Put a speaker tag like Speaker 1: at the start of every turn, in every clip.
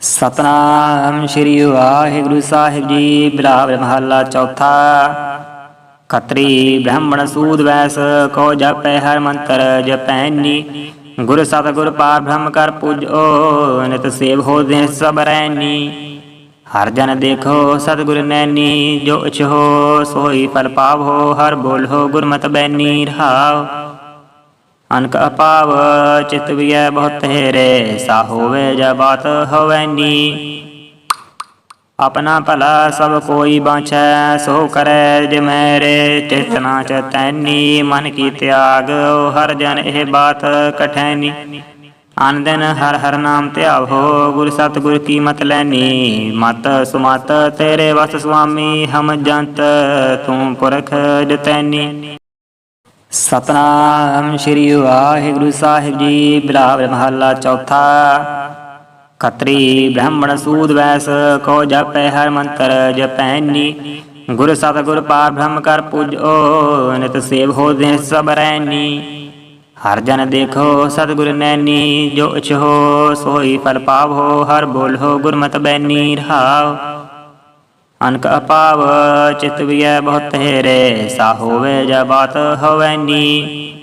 Speaker 1: ਸਤਨਾਮ ਸ੍ਰੀ ਵਾਹਿਗੁਰੂ ਸਾਹਿਬ ਜੀ, ਬਿਲਾਵਲ ਮਹੱਲਾ ਚੌਥਾ। ਖਤਰੀ ਬ੍ਰਾਹਮਣ ਸੂਦ ਵੈਸ ਕੋ ਜਪੈ ਹਰ ਮੰਤਰ ਜਪੈਨੀ ਗੁਰ ਸਤਿਗੁਰ ਪਾਰ ਬ੍ਰਹਮ ਕਰ ਪੂਜੋ, ਨਿਤ ਸੇਵ ਹੋ ਦੇ ਸਭ ਰੈਨੀ ਹਰ ਜਨ ਦੇਖੋ ਸਤਿਗੁਰ ਨੈਨੀ ਜੋ ਇਛ ਹੋ ਸੋਈ ਫਲ ਪਾਵੋ, ਹਰ ਹੋ ਗੁਰਮਤਿ ਬੈਨੀ ਰਹਾਓ। ਅਨਕ ਅਪਾਵ ਚਿਤ ਵਿਐ ਬਹੁਤ ਰੇ ਸਾ ਹੋਵੇ ਜਾ ਬਾਤ ਹੋਵੈ ਨੀ ਆਪਣਾ ਭਲਾ ਸਭ ਕੋਈ ਬਾਛੈ, ਸੋ ਕਰੈ ਜਿ ਮੇਰੇ, ਚੇਤਨਾ ਚਤੈਨੀ ਮਨ ਕੀ ਤਿਆਗ ਹਰ ਜਨ ਇਹ ਬਾਤ ਕਠੈਨੀ। ਅਨ ਦਿਨ ਹਰ ਹਰ ਨਾਮ ਧਿਆਵੋ, ਗੁਰ ਸਤਿਗੁਰ ਕੀ ਮਤ ਲੈਨੀ। ਮਤ ਸੁਮਤ ਤੇਰੇ ਵਸ ਸੁਆਮੀ, ਹਮ ਜੰਤ, ਤੂੰ ਪੁਰਖ ਜਤੈਨੀ। ਸਤਨਾਮ ਸ੍ਰੀ ਵਾਹਿਗੁਰੂ ਸਾਹਿਬ ਜੀ, ਬਿਲਾਵਲ ਮਹੱਲਾ ਚੌਥਾ। ਖੱਤਰੀ ਬ੍ਰਾਹਮਣ ਸੂਦ ਵੈਸ ਕੋ ਜਪੈ ਹਰ ਮੰਤਰ ਜਪੈਨੀ। ਗੁਰ ਸਤਿਗੁਰ ਪਾਰ ਬ੍ਰਹਮ ਕਰ ਪੂਜੋ, ਨਿਤ ਸੇਵ ਹੋ ਦੇ ਸਭ ਰੈਨੀ। ਹਰ ਜਨ ਦੇਖੋ ਸਤਿਗੁਰ ਨੈਨੀ, ਜੋ ਇਛ ਹੋ ਸੋਈ ਫਲ ਪਾਵੋ, ਹਰ ਬੋਲੋ ਗੁਰਮਤਿ ਬੈਨੀ, ਰਹਾਓ। ਅਨਕ ਅਪਾਵ ਚਿਤ ਵਿਐ ਬਹੁਤ ਰੇ ਸਾ ਹੋਵੇ ਜਾ ਬਾਤ ਹੋਵੈ ਨੀ।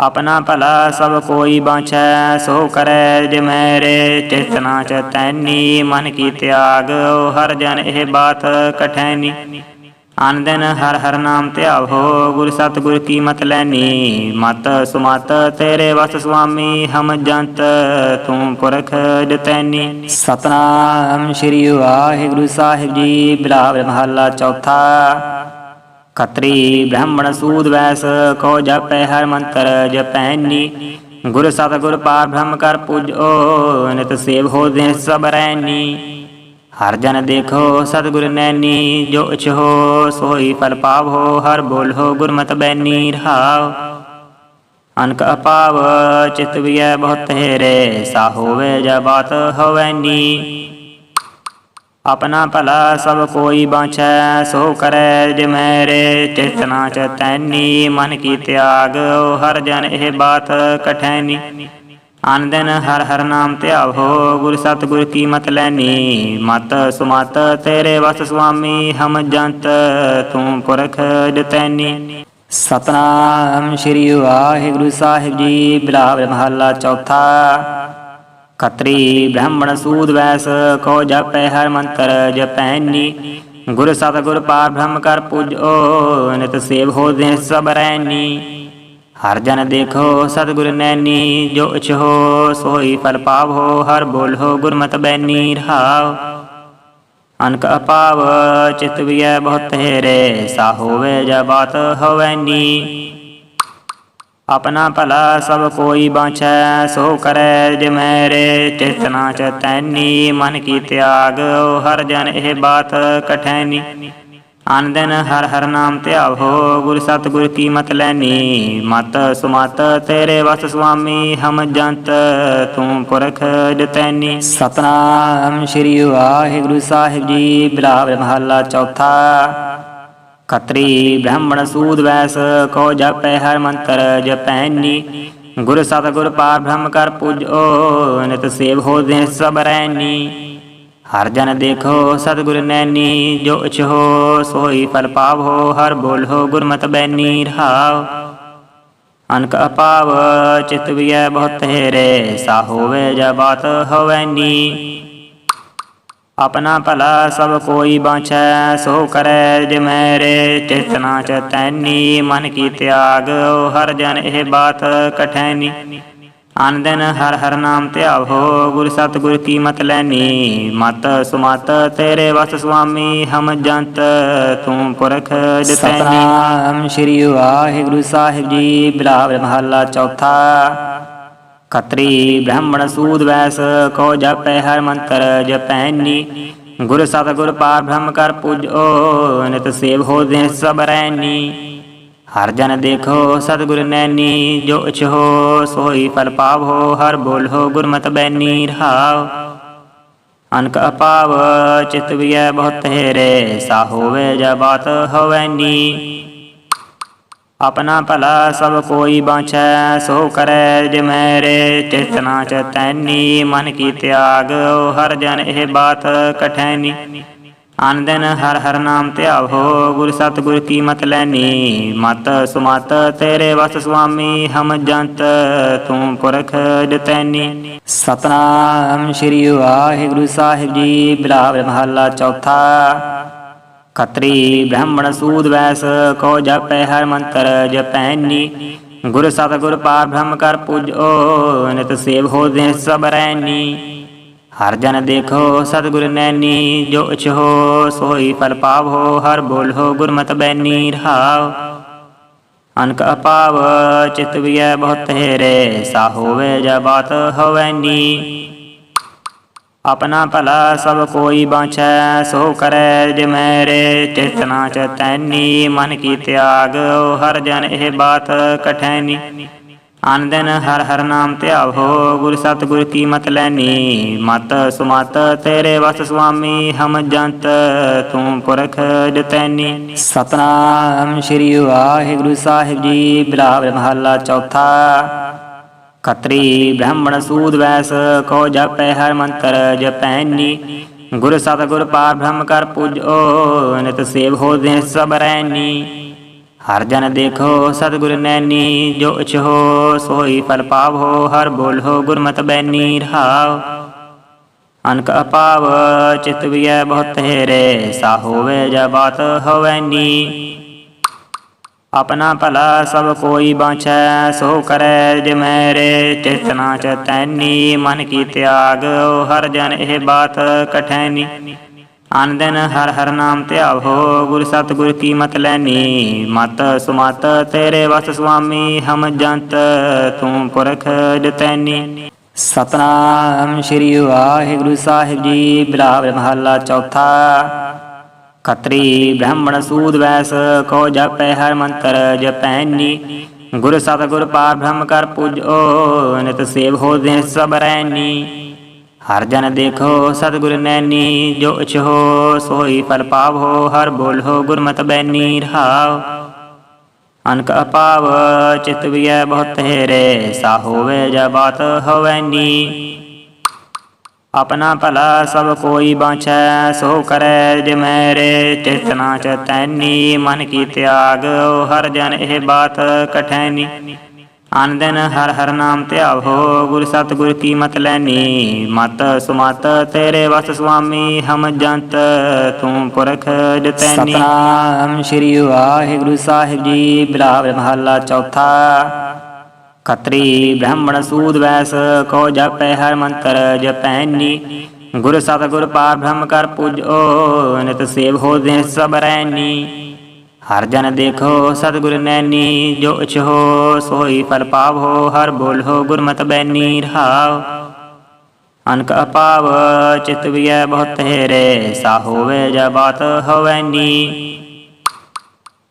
Speaker 1: ਆਪਣਾ ਭਲਾ ਸਭ ਕੋਈ ਬਾਛੈ, ਸੋ ਕਰੈ ਜਿ ਮੇਰੇ ਚਿਤ ਚਤੈਨੀ ਮਨ ਕੀ ਤਿਆਗ ਹਰ ਜਨ ਇਹ ਬਾਤ ਕਠੈਨੀ ਅਨ ਦਿਨ ਹਰ ਹਰ ਨਾਮ ਧਿਆਵੋ, ਗੁਰ ਸਤਿਗੁਰ ਕੀ ਮਤ ਲੈਨੀ? ਮਤ ਸੁਮਤ ਤੇਰੇ ਵਸ ਸੁਆਮੀ, ਹਮ ਜੰਤ ਤੂੰ ਪੁਰਖ ਜਤੈਨੀ। ਸਤਨਾਮ ਸ੍ਰੀ ਵਾਹਿਗੁਰੂ ਸਾਹਿਬ ਜੀ ਬਿਲਾਵਲ ਮਹੱਲਾ ਚੌਥਾ। ਖੱਤਰੀ ਬ੍ਰਾਹਮਣ ਸੂਦ ਵੈਸ ਕੋ ਜਪੈ ਹਰ ਮੰਤਰ ਜਪੈਨੀ। ਗੁਰ ਸਤਿਗੁਰ ਪਾਰ ਬ੍ਰਹਮ ਕਰ ਪੂਜੋ, ਨਿਤ ਸੇਵ ਹੋ ਦੇ ਸਭ ਰੈਨੀ। ਹਰ ਜਨ ਦੇਖੋ ਸਤਿਗੁਰ ਨੈਣੀ, ਜੋ ਇਛ ਹੋ ਸੋਈ ਫਲ ਪਾਵੋ, ਹਰ ਬੋਲੋ ਗੁਰਮਤਿ ਬੈਨੀ ਰਹਾਓ। ਅਨਕ ਅਪਾਵ, ਚਿਤ ਵਿਐ ਬਹੁਤ ਰੇ ਸਾ ਹੋਵੇ ਜਾ ਬਾਤ ਹੋਵੈ ਆਪਣਾ ਭਲਾ ਸਭ ਕੋਈ ਬਾਂਛੈ, ਸੋ ਕਰੈ ਜਿ ਮੇਰੇ, ਚਿਤਨਾ ਚਤੈਨੀ ਮਨ ਕੀ ਤਿਆਗ ਹਰ ਜਨ ਇਹ ਬਾਤ ਕਠੈਨੀ ਅਨ ਹਰ ਹਰ ਨਾਮ ਧਿਆਵੋ, ਗੁਰ ਸਤਿਗੁਰ ਕੀ ਮਤ ਲੈਨੀ? ਮਤ ਸੁਮਤ ਤੇਰੇ ਵਸ ਸੁਆਮੀ, ਹਮ ਜੰਤ ਤੂੰ ਪੁਰਖ ਜਤੈਨੀ। ਸਤਨਾਮ ਸ੍ਰੀ ਵਾਹਿਗੁਰੂ ਸਾਹਿਬ ਜੀ, ਬਿਲਾਵਲ ਮਹੱਲਾ ਚੌਥਾ। ਖੱਤਰੀ ਬ੍ਰਾਹਮਣ ਸੂਦ ਵੈਸ ਕੋ ਜਪੈ ਹਰ ਮੰਤਰ ਜਪੈਨੀ। ਗੁਰ ਸਤਿਗੁਰ ਪਾਰ ਬ੍ਰਹਮ ਕਰ ਪੂਜੋ, ਨਿਤ ਸੇਵ ਹੋ ਦੇ ਸਭ ਰੈਨੀ। ਹਰ ਜਨ ਦੇਖੋ ਸਤਿਗੁਰ ਨੈਣੀ, ਜੋ ਇਛ ਹੋ ਸੋਈ ਫਲ ਪਾਵੋ, ਹਰ ਬੋਲੋ ਗੁਰਮਤਿ ਬੈਨੀ ਰਹਾਓ। ਅਨਕ ਅਪਾਵ, ਚਿਤ ਵਿਐ ਬਹੁਤ ਰੇ ਸਾ ਹੋਵੇ ਜਾ ਬਾਤ ਹੋਵੈ ਨੀ ਆਪਣਾ ਭਲਾ ਸਭ ਕੋਈ ਬਾਛੈ, ਸੋ ਕਰੈ ਜੇ ਮੇਰੇ ਚਿਤ ਚਤੈਨੀ ਮਨ ਕੀ ਤਿਆਗ ਹਰ ਜਨ ਇਹ ਬਾਤ ਕਠੈਨੀ ਅਨ ਦਿਨ ਹਰ ਹਰ ਨਾਮ ਧਿਆਵੋ ਗੁਰ ਸਤਿਗੁਰ ਕੀ ਮਤ ਲੈਨੀ? ਮਤ ਸੁਮਤ ਤੇਰੇ ਵਸ ਸੁਆਮੀ, ਹਮ ਜੰਤ ਤੂੰ ਪੁਰਖ ਜਤੈਨੀ। ਸਤਨਾਮ ਸ੍ਰੀ ਵਾਹਿਗੁਰੂ ਸਾਹਿਬ ਜੀ ਬਿਲਾਵਲ ਮਹੱਲਾ ਚੌਥਾ। ਖੱਤਰੀ ਬ੍ਰਾਹਮਣ ਸੂਦ ਵੈਸ ਕੋ ਜਪੈ ਹਰ ਮੰਤਰ ਜਪੈਨੀ। ਗੁਰ ਸਤਿਗੁਰ ਪਾਰ ਬ੍ਰਹਮ ਕਰ ਪੂਜੋ, ਨਿਤ ਸੇਵ ਹੋ ਦੇ ਸਭ ਰੈਨੀ। ਹਰ ਜਨ ਦੇਖੋ ਸਤਿਗੁਰ ਨੈਣੀ, ਜੋ ਇਛ ਹੋ ਸੋਈ ਫਲ ਪਾਵੋ, ਹਰ ਬੋਲੋ ਗੁਰਮਤਿ ਬੈਨੀ ਰਹਾਓ। ਅਨਕ ਅਪਾਵ, ਚਿਤ ਵਿਐ ਬਹੁਤ ਰੇ ਸਾ ਹੋਵੇ ਜਾ ਬਾਤ ਹੋਵੈ ਨੀ ਆਪਣਾ ਭਲਾ ਸਭ ਕੋਈ ਬਾਛੈ, ਸੋ ਕਰੈ ਜੇ ਮੇਰੇ ਚਿਤ ਨਾ ਚਤੈਨੀ ਮਨ ਕੀ ਤਿਆਗ ਹਰ ਜਨ ਇਹ ਬਾਤ ਕਠੈਨੀ ਅਨ ਦਿਨ ਹਰ ਹਰ ਨਾਮ ਧਿਆਵੋ ਗੁਰ ਸਤਿਗੁਰ ਕੀ ਮਤ ਲੈਨੀ? ਮਤ ਸੁਮਤ ਤੇਰੇ ਵਸ ਸੁਆਮੀ, ਹਮ ਜੰਤ, ਤੂੰ ਪੁਰਖ ਜਤੈਨੀ ਸਤਨਾਮ ਸ੍ਰੀ ਵਾਹਿਗੁਰੂ ਸਾਹਿਬ ਜੀ, ਬਿਲਾਵਲ ਮਹੱਲਾ ਚੌਥਾ। ਖੱਤਰੀ ਬ੍ਰਾਹਮਣ ਸੂਦ ਵੈਸ ਕੋ ਜਪੈ ਹਰ ਮੰਤਰ ਜਪੈਨੀ ਗੁਰ ਸਤਿਗੁਰ ਪਾਰ ਬ੍ਰਹਮ ਕਰ ਪੂਜੋ, ਨਿਤ ਸੇਵ ਹੋ ਦੇ ਸਭ ਹਰ ਜਨ ਦੇਖੋ ਸਤਿਗੁਰ ਨੈਣੀ, ਜੋ ਇਛ ਹੋ ਸੋਈ ਫਲ ਪਾਵੋ, ਹਰ ਬੋਲੋ ਗੁਰਮਤਿ ਬੈਨੀ ਰਹਾਓ ਅਨਕ ਅਪਾਵ, ਚਿਤ ਵਿਐ ਬਹੁਤ ਰੇ ਸਾ ਹੋਵੇ ਜਾ ਬਾਤ ਹੋਵੈ ਨੀ। ਆਪਣਾ ਭਲਾ ਸਭ ਕੋਈ ਬਾਛੈ, ਸੋ ਕਰੈ ਜੇ ਮੇਰੇ, ਚੇਤਨਾ ਚਤੈਨੀ ਮਨ ਕੀ ਤਿਆਗ ਹਰ ਜਨ ਇਹ ਬਾਤ ਕਠੈਨੀ। ਅਨ ਦਿਨ ਹਰ ਹਰ ਨਾਮ ਧਿਆਵੋ, ਗੁਰ ਸਤਿਗੁਰ ਕੀ ਮਤ ਲੈਨੀ? ਮਤ ਸੁਮਤ ਤੇਰੇ ਵਸ ਸੁਆਮੀ, ਹਮ ਜੰਤ ਤੂੰ ਪੁਰਖ ਜਤੈਨੀ। ਸਤਨਾਮ ਸ੍ਰੀ ਵਾਹਿਗੁਰੂ ਸਾਹਿਬ ਜੀ ਬਿਲਾਵ ਮਹੱਲਾ ਚੌਥਾ। ਖੱਤਰੀ ਬ੍ਰਾਹਮਣ ਸੂਦ ਵੈਸ ਕੋ ਜਪੈ ਹਰ ਮੰਤਰ ਜਪੈਨੀ। ਗੁਰ ਸਤਿਗੁਰ ਪਾਰ ਬ੍ਰਹਮ ਕਰ ਪੂਜੋ, ਨਿਤ ਸੇਵ ਹੋ ਦੇ ਸਭ ਰੈਨੀ। ਹਰ ਜਨ ਦੇਖੋ ਸਤਿਗੁਰ ਨੈਣੀ, ਜੋ ਇਛੋ ਸੋਈ ਫਲ ਪਾਵੋ, ਹਰ ਬੋਲੋ ਗੁਰਮਤਿ ਬੈਨੀ ਰਹਾਉ ਅਨਕ ਅਪਾਵ, ਚਿਤ ਵਿਐ ਬਹੁਤ ਹੇਰੇ, ਸਾ ਹੋਵੇ ਜਾ ਬਾਤ ਹੋਵੈਨੀ ਆਪਣਾ ਭਲਾ ਸਭ ਕੋਈ ਬਾਂਛੈ, ਸੋ ਕਰੈ ਜੇ ਮੇਰੇ, ਚੇਤਨਾ ਚਤੈਨੀ ਮਨ ਕੀ ਤਿਆਗ ਹਰ ਜਨ ਇਹ ਬਾਤ ਕਠੈਨੀ। ਅਨ ਦਿਨ ਹਰ ਹਰ ਨਾਮ ਧਿਆਵੋ ਗੁਰ ਸਤਿਗੁਰ ਕੀ ਮਤ ਲੈਨੀ? ਮਤ ਸੁਮਤ ਤੇਰੇ ਵਸ ਸੁਆਮੀ, ਹਮ ਜੰਤ ਤੂੰ ਪੁਰਖ ਜਤੈਨੀ। ਸਤਨਾਮ ਸ੍ਰੀ ਵਾਹਿਗੁਰੂ ਸਾਹਿਬ ਜੀ ਬਿਲਾਵ ਮਹੱਲਾ ਚੌਥਾ। ਕਤਰੀ ਬ੍ਰਾਹਮਣ ਸੂਦ ਵੈਸ ਕੋ ਜਪੈ ਹਰ ਮੰਤਰ ਜਪੈਨੀ। ਗੁਰ ਸਤਿਗੁਰ ਪਾਰ ਬ੍ਰਹਮ ਕਰ ਪੂਜੋ, ਨਿਤ ਸੇਵ ਹੋ ਦੇ ਸਭ ਰੈਨੀ। ਹਰ ਜਨ ਦੇਖੋ ਸਤਿਗੁਰ ਨੈਣੀ, ਜੋ ਇਛੋ ਸੋਈ ਫਲ ਪਾਵੋ, ਹਰ ਬੋਲੋ ਗੁਰਮਤਿ ਬੈਨੀ ਰਹਾਉ ਅਨਕ ਅਪਾਵ, ਚਿਤ ਵਿਐ ਬਹੁਤ ਹੇਰੇ, ਸਾ ਹੋਵੇ ਜਾ ਬਾਤ ਹੋਵੈਨੀ ਆਪਣਾ ਭਲਾ ਸਭ ਕੋਈ ਬਾਛੈ, ਸੋ ਕਰੈ ਜੇ ਮੇਰੇ, ਚੇਤਨਾ ਤੈਨੀ, ਮਨ ਕੀ ਤਿਆਗ ਹਰ ਜਨ ਇਹ ਬਾਤ ਕਠੈਨੀ। ਅਨ ਦਿਨ ਹਰ ਹਰ ਨਾਮ ਧਿਆਵੋ ਗੁਰ ਸਤਿਗੁਰ ਕੀ ਮਤ ਲੈਨੀ? ਮਤ ਸੁਮਤ ਤੇਰੇ ਵਸ ਸੁਆਮੀ, ਹਮ ਜੰਤ ਤੂੰ ਪੁਰਖ ਜਤੈਨੀ। ਸਤਨਾਮ ਸ੍ਰੀ ਵਾਹਿਗੁਰੂ ਸਾਹਿਬ ਜੀ ਬਿਲਾਵ ਮਹੱਲਾ ਚੌਥਾ। ਖੱਤਰੀ ਬ੍ਰਾਹਮਣ ਸੂਦ ਵੈਸ ਕੋ ਜਪੈ ਹਰ ਮੰਤਰ ਜਪੈਨੀ। ਗੁਰ ਸਤਿਗੁਰ ਪਾਰ ਬ੍ਰਹਮ ਕਰ ਪੂਜੋ, ਨਿਤ ਸੇਵ ਹੋ ਦੇ ਸਭ ਰੈਨੀ। ਹਰ ਜਨ ਦੇਖੋ ਸਤਿਗੁਰ ਨੈਣੀ, ਜੋ ਇਛੋ ਸੋਈ ਫਲ ਪਾਵੋ, ਹਰ ਬੋਲੋ ਗੁਰਮਤਿ ਬੈਨੀ ਰਹਾਉ ਅਨਕ ਅਪਾਵ, ਚਿਤ ਵਿਐ ਬਹੁਤ ਹੇਰੇ, ਸਾ ਹੋਵੇ ਜਾ ਬਾਤ ਹੋਵੈਨੀ ਆਪਣਾ ਭਲਾ ਸਭ ਕੋਈ ਬਾਛੈ, ਸੋ ਕਰੈ ਜੇ ਮੇਰੇ, ਚੇਤਨਾ ਚਤੈਨੀ ਮਨ ਕੀ ਤਿਆਗ ਹਰ ਜਨ ਇਹ ਬਾਤ ਕਠੈਨੀ। ਅਨ ਹਰ ਹਰ ਨਾਮ ਧਿਆਵੋ ਗੁਰ ਸਤਿਗੁਰ ਕੀ ਮਤ ਲੈਨੀ? ਮਤ ਸੁਮਤ ਤੇਰੇ ਵਸ ਸੁਆਮੀ, ਹਮ ਜੰਤ, ਤੂੰ ਪੁਰਖ ਜਤੈਨੀ ਸਤਨਾਮ ਸ੍ਰੀ ਵਾਹਿਗੁਰੂ ਸਾਹਿਬ ਜੀ ਬਿਲਾਵ ਮਹੱਲਾ ਚੌਥਾ। ਖੱਤਰੀ ਬ੍ਰਾਹਮਣ ਸੂਦ ਵੈਸ ਕੋ ਜਪੈ ਹਰ ਮੰਤਰ ਜਪੈਨੀ। ਗੁਰ ਸਤਿਗੁਰ ਪਾਰ ਬ੍ਰਹਮ ਕਰ ਪੂਜੋ, ਨਿਤ ਸੇਵ ਹੋ ਦੇ ਸਭ ਰੈਨੀ। ਹਰ ਜਨ ਦੇਖੋ ਸਤਿਗੁਰ ਨੈਣੀ, ਜੋ ਇਛੋ ਸੋਈ ਫਲ ਪਾਵੋ, ਹਰ ਬੋਲੋ ਗੁਰਮਤਿ ਬੈਨੀ ਰਹਾਉ ਅਨਕ ਅਪਾਵ, ਚਿਤ ਵਿਐ ਬਹੁਤ ਹੇਰੇ, ਸਾ ਹੋਵੇ ਜਾ ਬਾਤ ਹੋਵੈਨੀ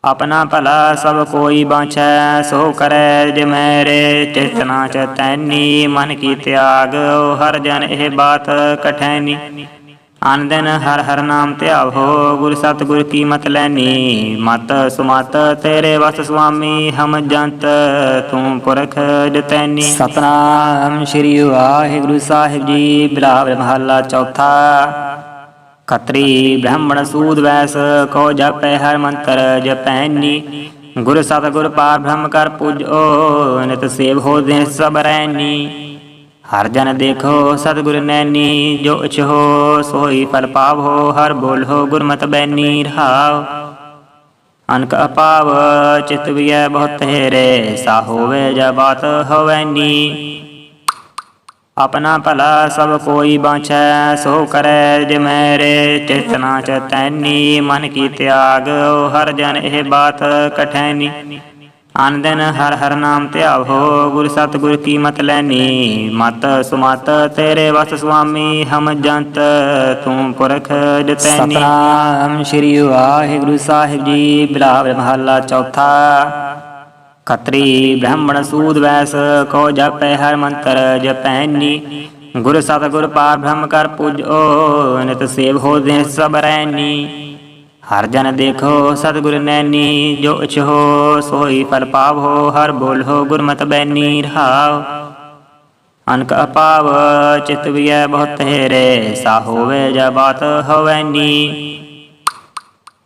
Speaker 1: ਆਪਣਾ ਭਲਾ ਸਭ ਕੋਈ ਬਾਛੈ, ਸੋ ਕਰੈ ਜੇ ਮੇਰੇ, ਚੇਤਨਾ ਚਤੈਨੀ ਮਨ ਕੀ ਤਿਆਗ ਹਰ ਜਨ ਇਹ ਬਾਤ ਕਠੈਨੀ ਅਨ ਦਿਨ ਹਰ ਹਰ ਨਾਮ ਧਿਆਵੋ ਗੁਰ ਸਤਿਗੁਰ ਕੀ ਮਤ ਲੈਨੀ? ਮਤ ਸੁਮਤ ਤੇਰੇ ਵਸ ਸੁਆਮੀ, ਹਮ ਜੰਤ ਤੂੰ ਪੁਰਖ ਜਤੈਨੀ। ਸਤਨਾਮ ਸ੍ਰੀ ਵਾਹਿਗੁਰੂ ਸਾਹਿਬ ਜੀ ਬਿਲਾਵ ਮਹੱਲਾ ਚੌਥਾ। ਖਤਰੀ ਬ੍ਰਾਹਮਣ ਸੂਦ ਵੈਸ ਕੋ ਜਪੈ ਹਰ ਮੰਤਰ ਜਪੈਨੀ। ਗੁਰ ਸਤਿਗੁਰ ਪਾਰ ਬ੍ਰਹਮ ਕਰ ਪੂਜੋ, ਨਿਤ ਸੇਵ ਹੋ ਦੇ ਸਭ ਰੈਨੀ। ਹਰ ਜਨ ਦੇਖੋ ਸਤਿਗੁਰ ਨੈਣੀ, ਜੋ ਇਛੋ ਸੋਈ ਫਲ ਪਾਵੋ, ਹਰ ਬੋਲੋ ਗੁਰਮਤਿ ਬੈਨੀ ਰਹਾਉ ਅਨਕ ਅਪਾਵ, ਚਿਤ ਵਿਐ ਬਹੁਤ ਹੇਰੇ, ਸਾ ਹੋਵੇ ਜਾ ਬਾਤ ਹੋਵੈਨੀ ਆਪਣਾ ਭਲਾ ਸਭ ਕੋਈ ਬਾਛੈ, ਸੋ ਕਰੈ ਜੇ ਮੇਰੇ ਚੇਤਨਾ ਚਤੈਨੀ ਮਨ ਕੀ ਤਿਆਗ ਹਰ ਜਨ ਇਹ ਬਾਤ ਕਠੈਨੀ ਅਨ ਦਿਨ ਹਰ ਹਰ ਨਾਮ ਧਿਆਵੋ ਗੁਰ ਸਤਿਗੁਰ ਕੀ ਮਤ ਲੈਨੀ? ਮਤ ਸੁਮਤ ਤੇਰੇ ਵਸ ਸੁਆਮੀ, ਹਮ ਜੰਤ ਤੂੰ ਪੁਰਖ ਜਤੈਨੀ। ਸਤਨਾਮ ਸ੍ਰੀ ਵਾਹਿਗੁਰੂ ਸਾਹਿਬ ਜੀ ਬਿਲਾਵ ਮਹੱਲਾ ਚੌਥਾ। ਖਤਰੀ ਬ੍ਰਾਹਮਣ ਸੂਦ ਵੈਸ, ਕੋ ਜਪੈ ਹਰ ਮੰਤਰ ਜਪੈਨੀ। ਗੁਰ ਸਤਿਗੁਰ ਪਾਰ ਬ੍ਰਹਮ ਕਰ ਪੂਜੋ, ਨਿਤ ਸੇਵ ਹੋ ਦੇ ਸਭ ਰੈਨੀ। ਹਰ ਜਨ ਦੇਖੋ ਸਤਿਗੁਰ ਨੈਣੀ, ਜੋ ਇਛੋ ਸੋਈ ਫਲ ਪਾਵੋ, ਹਰ ਬੋਲੋ ਗੁਰਮਤਿ ਬੈਨੀ ਰਹਾਉ ਅਨਕ ਅਪਾਵ, ਚਿਤ ਵਿਐ ਬਹੁਤ ਰੇ ਸਾ ਹੋਵੇ ਜਾ ਬਾਤ ਹੋਵੈਨੀ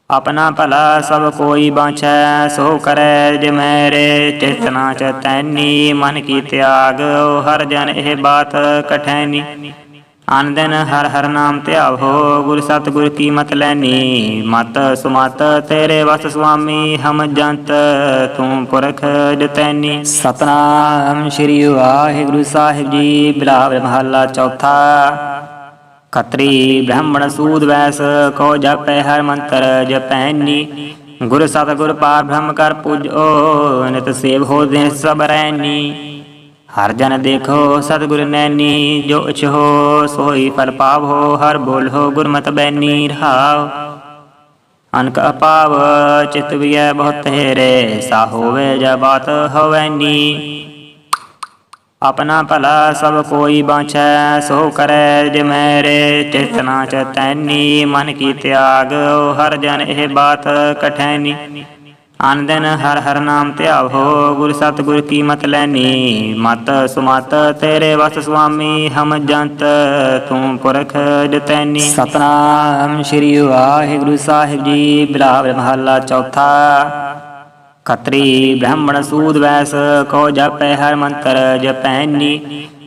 Speaker 1: ਆਪਣਾ ਭਲਾ ਸਭ ਕੋਈ ਬਾਂਛੈ, ਸੋ ਕਰੈ ਜਿ ਮੇਰੇ, ਚਿਤਨਾ ਚਤੈਨੀ ਮਨ ਕੀ ਤਿਆਗ ਹਰ ਜਨ ਇਹ ਬਾਤ ਕਠੈਨੀ ਅਨ ਦਿਨ ਹਰ ਹਰ ਨਾਮ ਧਿਆਵੋ ਗੁਰ ਸਤਿਗੁਰ ਕੀ ਮਤ ਲੈਨੀ? ਮਤ ਸੁਮਤ ਤੇਰੇ ਵਸ ਸੁਆਮੀ, ਹਮ ਜੰਤ ਤੂੰ ਪੁਰਖ ਜਤੈਨੀ। ਸਤਨਾਮ ਸ੍ਰੀ ਵਾਹਿਗੁਰੂ ਸਾਹਿਬ ਜੀ ਬਿਲਾਵ ਮਹੱਲਾ ਚੌਥਾ। ਖੱਤਰੀ ਬ੍ਰਾਹਮਣ ਸੂਦ ਵੈਸ ਕੋ ਜਪੈ ਹਰ ਮੰਤਰ ਜਪੈਨੀ। ਗੁਰ ਸਤਿਗੁਰ ਪਾਰ ਬ੍ਰਹਮ ਕਰ ਪੂਜੋ, ਨਿਤ ਸੇਵ ਹੋ ਦੇ ਸਭ ਰੈਨੀ। ਹਰ ਜਨ ਦੇਖੋ ਸਤਿਗੁਰ ਨੈਣੀ, ਜੋ ਇਛੋ ਸੋਈ ਫਲ ਪਾਵੋ, ਹਰ ਬੋਲੋ ਗੁਰਮਤਿ ਬੈਨੀ ਰਹਾਉ ਅਨਕ ਅਪਾਵ, ਚਿਤ ਵਿਐ ਬਹੁਤ ਰੇ ਸਾ ਹੋਵੇ ਜਾ ਬਾਤ ਹੋਵੈਨੀ ਆਪਣਾ ਭਲਾ ਸਭ ਕੋਈ ਬਾਛੈ, ਸੋ ਕਰੈ ਜੇ ਮੇਰੇ ਚਿਤ ਨਾ ਚਤੈਨੀ ਮਨ ਕੀ ਤਿਆਗ ਹਰ ਜਨ ਇਹ ਬਾਤ ਕਠੈਨੀ ਅਨ ਦਿਨ ਹਰ ਹਰ ਨਾਮ ਧਿਆਵੋ, ਗੁਰ ਸਤਿਗੁਰ ਕੀ ਮਤ ਲੈਨੀ? ਮਤ ਸੁਮਤ ਤੇਰੇ ਵਸ ਸੁਆਮੀ, ਹਮ ਜੰਤ ਤੂੰ ਪੁਰਖ ਜਤੈਨੀ। ਸਤਨਾਮ ਸ੍ਰੀ ਵਾਹਿਗੁਰੂ ਸਾਹਿਬ ਜੀ ਬਿਲਾਵ ਮਹੱਲਾ ਚੌਥਾ। ਕਤਰੀ ਬ੍ਰਾਹਮਣ ਸੂਦ ਵੈਸ, ਕੋ ਜਪੈ ਹਰ ਮੰਤਰ ਜਪੈਨੀ।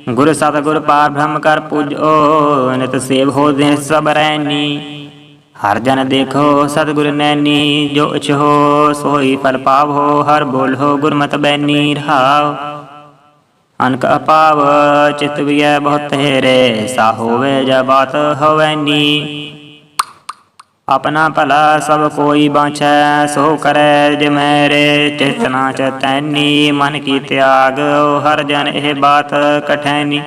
Speaker 1: ਗੁਰ ਸਤਿਗੁਰ ਪਾਰ ਬ੍ਰਹਮ ਕਰ ਪੂਜੋ, ਨਿਤ ਸੇਵ ਹੋ ਦੇ ਸਭ ਰੈਨੀ। ਹਰ ਜਨ ਦੇਖੋ ਸਤਿਗੁਰ ਨੈਣੀ, ਜੋ ਇਛੋ ਸੋਈ ਫਲ ਪਾਵੋ, ਹਰ ਬੋਲੋ ਗੁਰਮਤਿ ਬੈਨੀ ਰਹਾਉ ਅਨਕ ਅਪਾਵ, ਚਿਤ ਵਿਐ ਬਹੁਤ ਰੇ ਸਾ ਹੋਵੇ ਜਾ ਬਾਤ ਹੋਵੈਨੀ ਆਪਣਾ ਭਲਾ ਸਭ ਕੋਈ ਬਾਛੈ, ਸੋ ਕਰੈ ਜਿ ਮੇਰੇ ਚਿਤ ਨਾ ਚਤੈਨੀ ਮਨ ਕੀ ਤਿਆਗ ਹਰ ਜਨ ਇਹ ਬਾਤ ਕਠੈਨੀ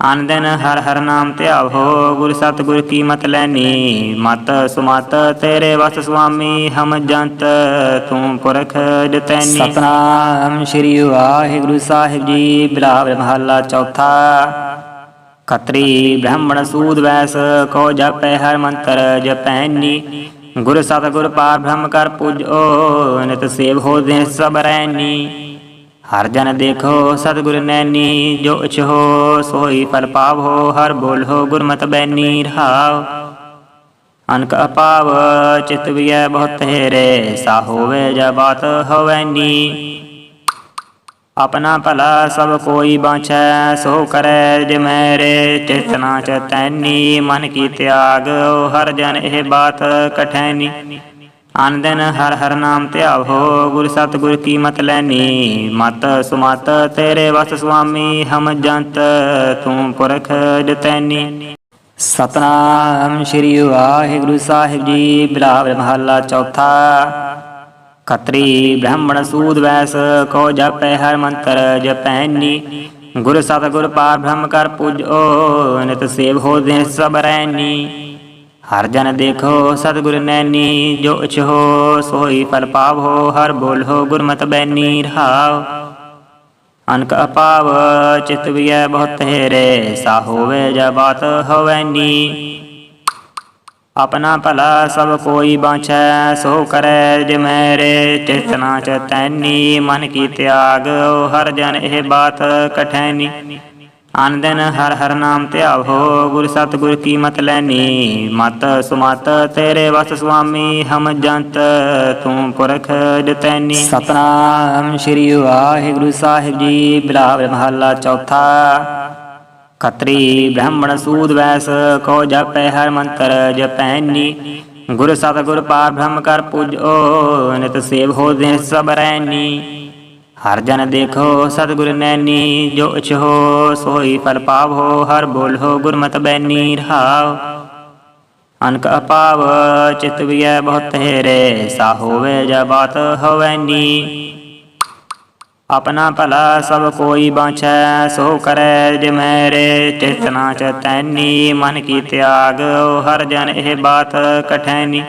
Speaker 1: ਅਨ ਦਿਨ ਹਰ ਹਰ ਨਾਮ ਧਿਆਵੋ ਗੁਰ ਸਤਿਗੁਰ ਕੀ ਮਤ ਲੈਨੀ? ਮਤ ਸੁਮਤ ਤੇਰੇ ਵਸ ਸੁਆਮੀ, ਹਮ ਜੰਤ, ਤੂੰ ਪੁਰਖ ਜਤੈਨੀ। ਸਤਨਾਮ ਸ੍ਰੀ ਵਾਹਿਗੁਰੂ ਸਾਹਿਬ ਜੀ ਬਿਲਾਵ ਮਹੱਲਾ ਚੌਥਾ। ਖੱਤਰੀ ਬ੍ਰਾਹਮਣ ਸੂਦ ਵੈਸ ਕੋ ਜਪੈ ਹਰ ਮੰਤਰ ਜਪੈਨੀ। ਗੁਰ ਸਤਿਗੁਰ ਪਾਰ ਬ੍ਰਹਮ ਕਰ ਪੂਜੋ, ਨਿਤ ਸੇਵ ਹੋ ਦੇ ਸਭ ਰੈਨੀ। ਹਰ ਜਨ ਦੇਖੋ ਸਤਿਗੁਰ ਨੈਣੀ, ਜੋ ਇਛੋ ਸੋਈ ਫਲ ਪਾਵੋ, ਹਰ ਬੋਲੋ ਗੁਰਮਤਿ ਬੈਨੀ ਰਹਾਉ ਅਨਕ ਅਪਾਵ, ਚਿਤ ਵਿਐ ਬਹੁਤ ਰੇ ਸਾ ਹੋਵੇ ਜਾ ਬਾਤ ਹੋਵੈਨੀ ਆਪਣਾ ਭਲਾ ਸਭ ਕੋਈ ਬਾਂਛੈ, ਸੋ ਕਰੈ ਜਿ ਮੇਰੇ, ਚਿਤਨਾ ਚਤੈਨੀ ਮਨ ਕੀ ਤਿਆਗ ਹਰ ਜਨ ਇਹ ਬਾਤ ਕਠੈਨੀ ਅਨ ਦਿਨ ਹਰ ਹਰ ਨਾਮ ਧਿਆਵੋ ਗੁਰ ਸਤਿਗੁਰ ਕੀ ਮਤ ਲੈਨੀ? ਮਤ ਸੁਮਤ ਤੇਰੇ ਵਸ ਸੁਆਮੀ, ਹਮ ਜੰਤ ਤੂੰ ਪੁਰਖ ਜਤੈਨੀ। ਸਤਨਾਮ ਸ੍ਰੀ ਵਾਹਿਗੁਰੂ ਸਾਹਿਬ ਜੀ ਬਿਲਾਵ ਮਹੱਲਾ ਚੌਥਾ। ਖਤਰੀ ਬ੍ਰਾਹਮਣ ਸੂਦ ਵੈਸ ਕੋ ਜਪੈ ਹਰ ਮੰਤਰ ਜਪੈਨੀ। ਗੁਰ ਸਤਿਗੁਰ ਪਾਰ ਬ੍ਰਹਮ ਕਰ ਪੂਜੋ, ਨਿਤ ਸੇਵ ਹੋ ਦੇ ਸਭ ਰੈਨੀ। ਹਰ ਜਨ ਦੇਖੋ ਸਤਿਗੁਰ ਨੈਣੀ, ਜੋ ਇਛੋ ਸੋਈ ਫਲ ਪਾਵੋ, ਹਰ ਬੋਲੋ ਗੁਰਮਤਿ ਬੈਨੀ ਰਹਾਉ ਅਨਕ ਅਪਾਵ, ਚਿਤ ਵਿਐ ਬਹੁਤ ਰੇ ਸਾ ਹੋਵੇ ਜਾ ਬਾਤ ਹੋਵੈਨੀ ਆਪਣਾ ਭਲਾ ਸਭ ਕੋਈ ਬਾਂਛੈ, ਸੋ ਕਰੈ ਜਿ ਮੇਰੇ ਚਿਤ ਚਤੈਨੀ ਮਨ ਕੀ ਤਿਆਗ ਹਰ ਜਨ ਇਹ ਬਾਤ ਕਠੈਨੀ ਅਨ ਦਿਨ ਹਰ ਹਰ ਨਾਮ ਧਿਆਵੋ ਗੁਰ ਸਤਿਗੁਰ ਕੀ ਮਤ ਲੈਨੀ? ਮਤ ਸੁਮਤ ਤੇਰੇ ਵਸ ਸੁਆਮੀ, ਹਮ ਜੰਤ ਤੂੰ ਪੁਰਖ ਜਤੈਨੀ। ਸਤਨਾਮ ਸ੍ਰੀ ਵਾਹਿਗੁਰੂ ਸਾਹਿਬ ਜੀ ਬਿਲਾਵ ਮਹੱਲਾ ਚੌਥਾ। ਖੱਤਰੀ ਬ੍ਰਾਹਮਣ ਸੂਦ ਵੈਸ ਕੋ ਜਪੈ ਹਰ ਮੰਤਰ ਜਪੈਨੀ। ਗੁਰ ਸਤਿਗੁਰ ਪਾਰ ਬ੍ਰਹਮ ਕਰ ਪੂਜੋ, ਨਿਤ ਸੇਵ ਹੋ ਦੇ ਸਭ ਰੈਨੀ। ਹਰ ਜਨ ਦੇਖੋ ਸਤਿਗੁਰ ਨੈਣੀ, ਜੋ ਇਛੋ ਸੋਈ ਫਲ ਪਾਵੋ, ਹਰ ਬੋਲੋ ਗੁਰਮਤਿ ਬੈਨੀ ਰਹਾਉ ਅਨਕ ਅਪਾਵ, ਚਿਤ ਵਿਐ ਬਹੁਤ ਰੇ ਸਾ ਹੋਵੇ ਜਾ ਬਾਤ ਹੋਵੈਨੀ ਆਪਣਾ ਭਲਾ ਸਭ ਕੋਈ ਬਾਛੈ, ਸੋ ਕਰੈ ਜਿ ਮੇਰੇ ਚਿਤ ਨਾ ਚਤੈਨੀ ਮਨ ਕੀ ਤਿਆਗ ਹਰ ਜਨ ਇਹ ਬਾਤ ਕਠੈਨੀ।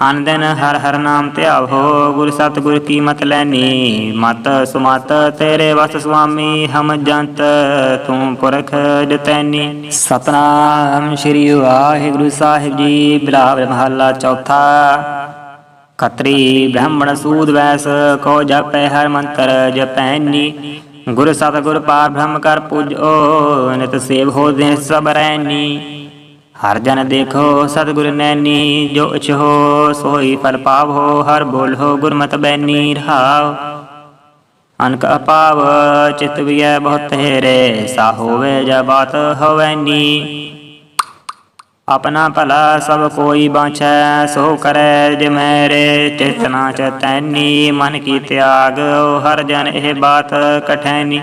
Speaker 1: ਅਨ ਦਿਨ ਹਰ ਹਰ ਨਾਮ ਧਿਆਵੋ, ਗੁਰ ਸਤਿਗੁਰ ਕੀ ਮਤ ਲੈਨੀ? ਮਤ ਸੁਮਤ ਤੇਰੇ ਵਸ ਸੁਆਮੀ, ਹਮ ਜੰਤ ਤੂੰ ਪੁਰਖ ਜਤੈਨੀ। ਸਤਨਾਮ ਸ੍ਰੀ ਵਾਹਿਗੁਰੂ ਸਾਹਿਬ ਜੀ ਬਿਲਾਵਲ ਮਹੱਲਾ ਚੌਥਾ। ਖੱਤਰੀ ਬ੍ਰਾਹਮਣ ਸੂਦ ਵੈਸ ਕੋ ਜਪੈ ਹਰ ਮੰਤਰ ਜਪੈਨੀ। ਗੁਰ ਸਤਿਗੁਰ ਪਾਰ ਬ੍ਰਹਮ ਕਰ ਪੂਜੋ, ਨਿਤ ਸੇਵ ਹੋ ਦੇ ਸਭ ਰੈਨੀ। ਹਰ ਜਨ ਦੇਖੋ ਸਤਿਗੁਰ ਨੈਣੀ, ਜੋ ਇਛੋ ਸੋਈ ਫਲ ਪਾਵੋ, ਹਰ ਬੋਲੋ ਗੁਰਮਤਿ ਬੈਨੀ ਰਹਾਉ ਅਨਕ ਅਪਾਵ, ਚਿਤ ਵਿਐ ਬਹੁਤ ਤੇਰੇ ਸਾ ਹੋਵੇ ਜਾ ਬਾਤ ਹੋਵੈਨੀ ਆਪਣਾ ਭਲਾ ਸਭ ਕੋਈ ਬਾਛੈ, ਸੋ ਕਰੈ ਜੇ ਮੇਰੇ ਚਿਤ ਨਾ ਚਤੈਨੀ ਮਨ ਕੀ ਤਿਆਗ ਹਰ ਜਨ ਇਹ ਬਾਤ ਕਠੈਨੀ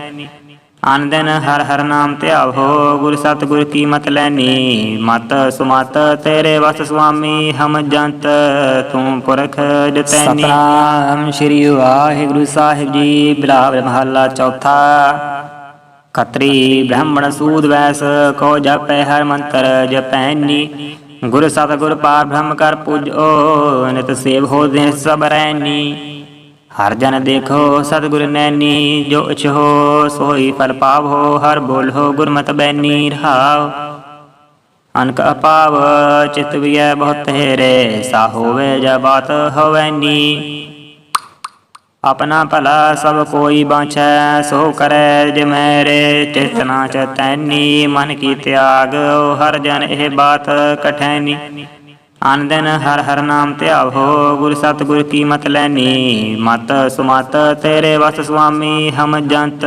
Speaker 1: ਅਨ ਦਿਨ ਹਰ ਹਰ ਨਾਮ ਧਿਆਵੋ ਗੁਰ ਸਤਿਗੁਰ ਕੀ ਮਤ ਲੈਨੀ? ਮਤ ਸੁਮਤ ਤੇਰੇ ਵਸ ਸੁਆਮੀ, ਹਮ ਜੰਤ ਤੂੰ ਪੁਰਖ ਜਤੈਨੀ। ਸਤਨਾਮ ਸ੍ਰੀ ਵਾਹਿਗੁਰੂ ਸਾਹਿਬ ਜੀ ਬਿਲਾਵਲ ਮਹੱਲਾ ਚੌਥਾ। ਖਤਰੀ ਬ੍ਰਾਹਮਣ ਸੂਦ ਵੈਸ, ਕੋ ਜਪੈ ਹਰ ਮੰਤਰ ਜਪੈਨੀ। ਗੁਰ ਸਤਿਗੁਰ ਪਾਰ ਬ੍ਰਹਮ ਕਰ ਪੂਜੋ, ਨਿਤ ਸੇਵ ਹੋ ਦੇ ਸਭ ਰੈਨੀ। ਹਰ ਜਨ ਦੇਖੋ ਸਤਿਗੁਰ ਨੈਣੀ, ਜੋ ਇਛੋ ਸੋਈ ਫਲ ਪਾਵੋ, ਹਰ ਬੋਲੋ ਗੁਰਮਤਿ ਬੈਨੀ ਰਹਾਉ ਅਨਕ ਅਪਾਵ, ਚਿਤ ਵਿਐ ਬਹੁਤ ਤੇਰੇ ਸਾ ਹੋਵੇ ਜਾ ਬਾਤ ਹੋਵੈਨੀ ਆਪਣਾ ਭਲਾ ਸਭ ਕੋਈ ਬਾਂਛੈ, ਸੋ ਕਰੈ ਜੇ ਮੇਰੇ ਚਿਤ ਚਤੈਨੀ ਮਨ ਕੀ ਤਿਆਗ ਹਰ ਜਨ ਇਹ ਬਾਤ ਕਠੈਨੀ। ਅਨ ਦਿਨ ਹਰ ਹਰ ਨਾਮ ਧਿਆਵੋ ਗੁਰ ਸਤਿਗੁਰ ਕੀ ਮਤ ਲੈਨੀ? ਮਤ ਸੁਮਤ ਤੇਰੇ ਵਸ ਸੁਆਮੀ, ਹਮ ਜੰਤ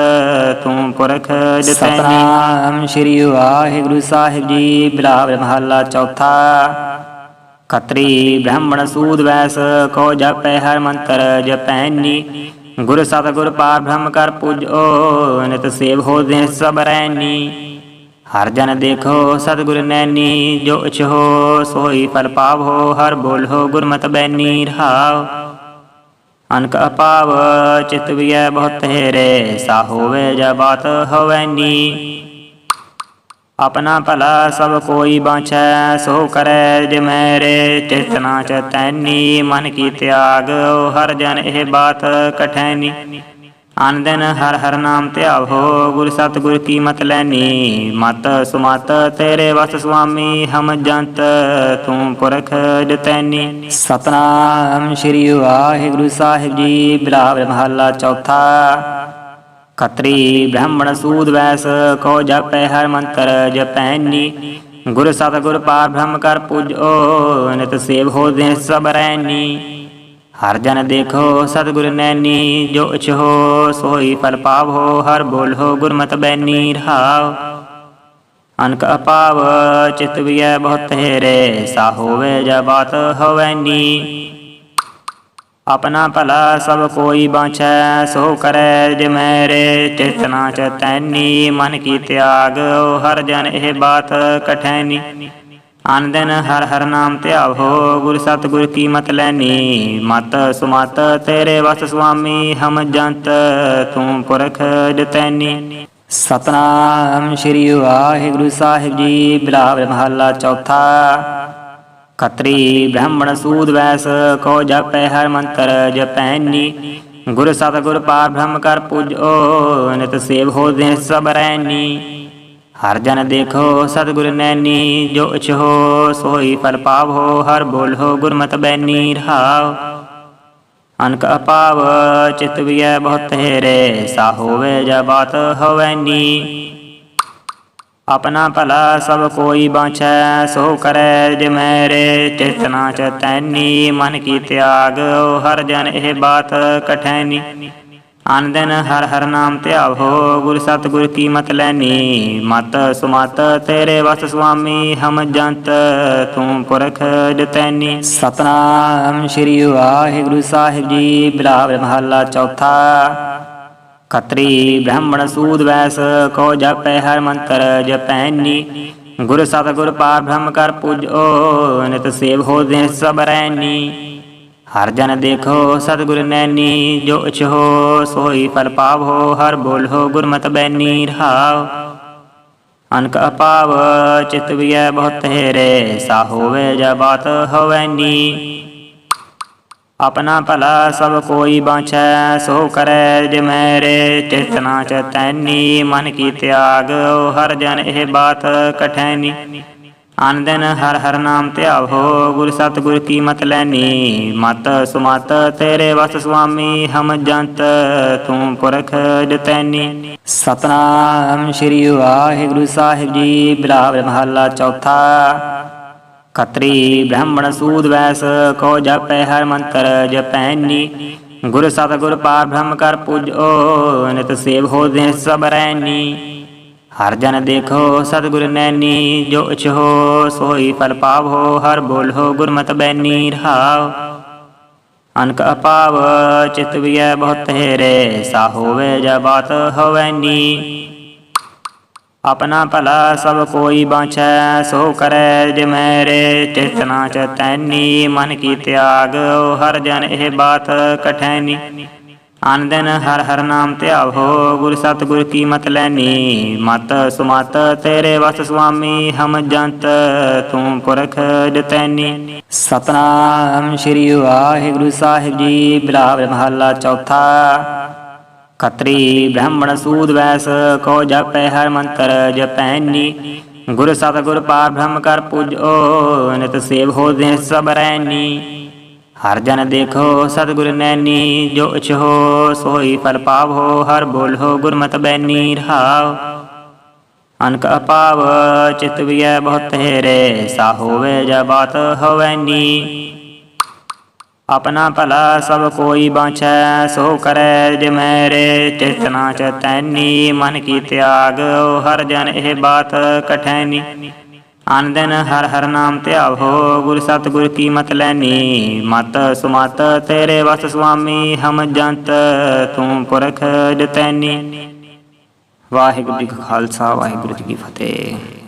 Speaker 1: ਤੂੰ ਪੁਰਖ ਜਤੈਨੀ ਸਤਨਾਮ ਸ੍ਰੀ ਵਾਹਿਗੁਰੂ ਸਾਹਿਬ ਜੀ, ਬਿਲਾਵਲ ਮਹੱਲਾ ਚੌਥਾ। ਖਤਰੀ ਬ੍ਰਾਹਮਣ ਸੂਦ ਵੈਸ ਕੋ ਜਪੈ ਹਰ ਮੰਤਰ ਜਪੈਨੀ ਗੁਰ ਸਤਿਗੁਰ ਪਾਰ ਬ੍ਰਹਮ ਕਰ ਪੂਜੋ, ਨਿਤ ਸੇਵ ਹੋ ਦੇ ਸਭ ਰੈਨੀ ਹਰ ਜਨ ਦੇਖੋ ਸਤਿਗੁਰ ਨੈਣੀ, ਜੋ ਇਛੋ ਸੋਈ ਫਲ ਪਾਵੋ, ਹਰ ਬੋਲੋ ਗੁਰਮਤਿ ਬੈਨੀ ਰਹਾਉ। ਅਨਕ ਅਪਾਵ, ਚਿਤ ਵਿਐ ਬਹੁਤ ਤੇਰੇ ਸਾ ਹੋਵੇ ਜਾ ਬਾਤ ਹੋਵੈਨੀ ਆਪਣਾ ਭਲਾ ਸਭ ਕੋਈ ਬਾਛੈ, ਸੋ ਕਰੈ ਜੇ ਮੇਰੇ ਚਿਤ ਨਾ ਚਤੈਨੀ ਮਨ ਕੀ ਤਿਆਗ ਹਰ ਜਨ ਇਹ ਬਾਤ ਕਠੈਨੀ ਅਨ ਦਿਨ ਹਰ ਹਰ ਨਾਮ ਧਿਆਵੋ ਗੁਰ ਸਤਿਗੁਰ ਕੀ ਮਤ ਲੈਨੀ? ਮਤ ਸੁਮਤ ਤੇਰੇ ਵਸ ਸੁਆਮੀ, ਹਮ ਜੰਤ ਤੂੰ ਪੁਰਖ ਜਤੈਨੀ। ਸਤਨਾਮ ਸ੍ਰੀ ਵਾਹਿਗੁਰੂ ਸਾਹਿਬ ਜੀ ਬਿਲਾਵਲ ਮਹੱਲਾ ਚੌਥਾ। ਖੱਤਰੀ ਬ੍ਰਾਹਮਣ ਸੂਦ ਵੈਸ ਕੋ ਜਪੈ ਹਰ ਮੰਤਰ ਜਪੈਨੀ। ਗੁਰ ਸਤਿਗੁਰ ਪਾਰ ਬ੍ਰਹਮ ਕਰ ਪੂਜੋ, ਨਿਤ ਸੇਵ ਹੋ ਦੇ ਸਭ ਰੈਨੀ। ਹਰ ਜਨ ਦੇਖੋ ਸਤਿਗੁਰ ਨੈਣੀ, ਜੋ ਇਛੋ ਸੋਈ ਫਲ ਪਾਵੋ, ਹਰ ਬੋਲੋ ਗੁਰਮਤਿ ਬੈਨੀ ਰਹਾਉ ਅਨਕ ਅਪਾਵ, ਚਿਤ ਵਿਐ ਬਹੁਤ ਤੇਰੇ ਸਾ ਹੋਵੇ ਜਾ ਬਾਤ ਹੋਵੈਨੀ ਆਪਣਾ ਭਲਾ ਸਭ ਕੋਈ ਬਾਂਛੈ, ਸੋ ਕਰੈ ਜੇ ਮੇਰੇ, ਚੇਤਨਾ ਚਤੈਨੀ ਮਨ ਕੀ ਤਿਆਗ ਹਰ ਜਨ ਇਹ ਬਾਤ ਕਠੈਨੀ ਅਨ ਦਿਨ ਹਰ ਹਰ ਨਾਮ ਧਿਆਵੋ ਗੁਰ ਸਤਿਗੁਰ ਕੀ ਮਤ ਲੈਨੀ? ਮਤ ਸੁਮਤ ਤੇਰੇ ਵਸ ਸੁਆਮੀ, ਹਮ ਜੰਤ ਤੂੰ ਪੁਰਖ ਜਤੈਨੀ। ਸਤਨਾਮ ਸ੍ਰੀ ਵਾਹਿਗੁਰੂ ਸਾਹਿਬ ਜੀ ਬਿਲਾਵਲ ਮਹੱਲਾ ਚੌਥਾ। ਖੱਤਰੀ ਬ੍ਰਾਹਮਣ ਸੂਦ ਵੈਸ, ਕੋ ਜਪੈ ਹਰ ਮੰਤਰ ਜਪੈਨੀ। ਗੁਰ ਸਤਿਗੁਰ ਪਾਰ ਬ੍ਰਹਮ ਕਰ ਪੂਜੋ, ਨਿਤ ਸੇਵ ਹੋ ਦੇ ਸਭ ਰੈਨੀ। ਹਰ ਜਨ ਦੇਖੋ ਸਤਿਗੁਰ ਨੈਣੀ, ਜੋ ਇਛੋ ਸੋਈ ਫਲ ਪਾਵੋ, ਹਰ ਬੋਲੋ ਗੁਰਮਤਿ ਬੈਨੀ ਰਹਾਉ ਅਨਕ ਅਪਾਵ, ਚਿਤ ਵਿਐ ਬਹੁਤ ਤੇਰੇ ਸਾ ਹੋਵੇ ਜਾ ਬਾਤ ਹੋਵੈਨੀ ਆਪਣਾ ਭਲਾ ਸਭ ਕੋਈ ਬਾਛੈ, ਸੋ ਕਰੈ ਜੇ ਮੇਰੇ ਚਿਤ ਨਾ ਚਤੈਨੀ ਮਨ ਕੀ ਤਿਆਗ ਹਰ ਜਨ ਇਹ ਬਾਤ ਕਠੈਨੀ ਅਨ ਦਿਨ ਹਰ ਹਰ ਨਾਮ ਧਿਆਵੋ ਗੁਰ ਸਤਿਗੁਰ ਕੀ ਮਤ ਲੈਨੀ? ਮਤ ਸੁਮਤ ਤੇਰੇ ਵਸ ਸੁਆਮੀ, ਹਮ ਜੰਤ ਤੂੰ ਪੁਰਖ ਜਤੈਨੀ। ਸਤਨਾਮ ਸ੍ਰੀ ਵਾਹਿਗੁਰੂ ਸਾਹਿਬ ਜੀ ਬਿਲਾਵਲ ਮਹੱਲਾ ਚੌਥਾ। ਖੱਤਰੀ ਬ੍ਰਾਹਮਣ ਸੂਦ ਵੈਸ ਕੋ ਜਪੈ ਹਰ ਮੰਤਰ ਜਪੈਨੀ। ਗੁਰ ਸਤਿਗੁਰ ਪਾਰ ਬ੍ਰਹਮ ਕਰ ਪੂਜੋ, ਨਿਤ ਸੇਵ ਹੋ ਦੇ ਸਭ ਹਰ ਜਨ ਦੇਖੋ ਸਤਿਗੁਰ ਨੈਣੀ, ਜੋ ਇਛੋ ਸੋਈ ਫਲ ਪਾਵੋ, ਹਰ ਬੋਲੋ ਗੁਰਮਤਿ ਬੈਨੀ ਰਹਾਉ। ਅਨਕ ਅਪਾਵ, ਚਿਤ ਵਿਐ ਬਹੁਤ ਤੇਰੇ ਸਾ ਹੋਵੇ ਜਾ ਬਾਤ ਹੋਵੈਨੀ ਆਪਣਾ ਭਲਾ ਸਭ ਕੋਈ ਬਾਛੈ, ਸੋ ਕਰੈ ਜੇ ਮੇਰੇ, ਚੇਤਨਾ ਚਤੈਨੀ ਮਨ ਕੀ ਤਿਆਗ ਹਰ ਜਨ ਇਹ ਬਾਤ ਕਠੈਨੀ ਅਨ ਦਿਨ ਹਰ ਹਰ ਨਾਮ ਧਿਆਵੋ, ਗੁਰ ਸਤਿਗੁਰ ਕੀ ਮਤ ਲੈਨੀ? ਮਤ ਸੁਮਤ ਤੇਰੇ ਵਸ ਸੁਆਮੀ, ਹਮ ਜੰਤ ਤੂੰ ਪੁਰਖ ਜਤੈਨੀ। ਸਤਨਾਮ ਸ੍ਰੀ ਵਾਹਿਗੁਰੂ ਸਾਹਿਬ ਜੀ ਬਿਲਾਵਲ ਮਹੱਲਾ ਚੌਥਾ। ਖੱਤਰੀ ਬ੍ਰਾਹਮਣ ਸੂਦ ਵੈਸ ਕੋ ਜਪੈ ਹਰ ਮੰਤਰ ਜਪੈਨੀ। ਗੁਰ ਸਤਿਗੁਰ ਪਾਰ ਬ੍ਰਹਮ ਕਰ ਪੂਜੋ, ਨਿਤ ਸੇਵ ਹੋ ਦਿਨ ਸਭ ਰੈਨੀ। ਹਰ ਜਨ ਦੇਖੋ ਸਤਿਗੁਰ ਨੈਣੀ, ਜੋ ਇਛੋ ਸੋਈ ਫਲ ਪਾਵੋ, ਹਰ ਬੋਲੋ ਗੁਰਮਤਿ ਬੈਨੀ ਰਹਾਉ ਅਨਕ ਅਪਾਵ, ਚਿਤ ਵਿਐ ਬਹੁਤ ਹੇਰੇ, ਸਾ ਹੋਵੇ ਜਾ ਬਾਤ ਹੋਵੈਨੀ ਆਪਣਾ ਭਲਾ ਸਭ ਕੋਈ ਬਾਂਛੈ, ਸੋ ਕਰੈ ਜੇ ਮੇਰੇ, ਚੇਤਨਾ ਚਤੈਨੀ ਮਨ ਕੀ ਤਿਆਗ ਹਰ ਜਨ ਇਹ ਬਾਤ ਕਠੈਨੀ। ਅਨ ਹਰ ਹਰ ਨਾਮ ਧਿਆਵੋ ਗੁਰ ਸਤਿਗੁਰ ਕੀ ਮਤ ਲੈਨੀ? ਮਤ ਸੁਮਤ ਤੇਰੇ ਵਸ ਸੁਆਮੀ, ਹਮ ਜੰਤ ਤੂੰ ਪੁਰਖ ਜਤੈਨੀ। ਸਤਨਾਮ ਸ੍ਰੀ ਵਾਹਿਗੁਰੂ ਸਾਹਿਬ ਜੀ, ਬਿਲਾਵਲ ਮਹੱਲਾ ਚੌਥਾ। ਖੱਤਰੀ ਬ੍ਰਾਹਮਣ ਸੂਦ ਵੈਸ ਕੋ ਜਪੈ ਹਰ ਮੰਤਰ ਜਪੈਨੀ। ਗੁਰ ਸਤਿਗੁਰ ਪਾਰ ਬ੍ਰਹਮ ਕਰ ਪੂਜੋ, ਨਿਤ ਸੇਵ ਹੋ ਦਿਨ ਸਭ ਰੈਨੀ। ਹਰ ਜਨ ਦੇਖੋ ਸਤਿਗੁਰ ਨੈਣੀ, ਜੋ ਇਛੋ ਸੋਈ ਫਲ ਪਾਵੋ, ਹਰ ਬੋਲੋ ਗੁਰਮਤਿ ਬੈਨੀ ਰਹਾਉ। ਅਨਕ ਅਪਾਵ, ਚਿਤ ਵਿਐ ਬਹੁਤ ਹੇਰੇ ਸਾ ਹੋਵੇ ਜਾ ਬਾਤ ਹੋਵੈਨੀ ਆਪਣਾ ਭਲਾ ਸਭ ਕੋਈ ਬਾਛੈ, ਸੋ ਕਰੈ ਜੇ ਮੇਰੇ ਚੇਤਨਾ ਚਤੈਨੀ ਮਨ ਕੀ ਤਿਆਗ ਹਰ ਜਨ ਇਹ ਬਾਤ ਕਠੈਨੀ ਅਨ ਦਿਨ ਹਰ ਹਰ ਨਾਮ ਧਿਆਵੋ, ਗੁਰ ਸਤਿਗੁਰ ਕੀ ਮਤ ਲੈਨੀ? ਮਤ ਸੁਮਤ ਤੇਰੇ ਵਸ ਸੁਆਮੀ, ਹਮ ਜੰਤ ਤੂੰ ਪੁਰਖ ਜਤੈਨੀ। ਵਾਹਿਗੁਰੂ ਜੀ ਕਾ ਖਾਲਸਾ, ਵਾਹਿਗੁਰੂ ਜੀ ਕੀ ਫਤਿਹ।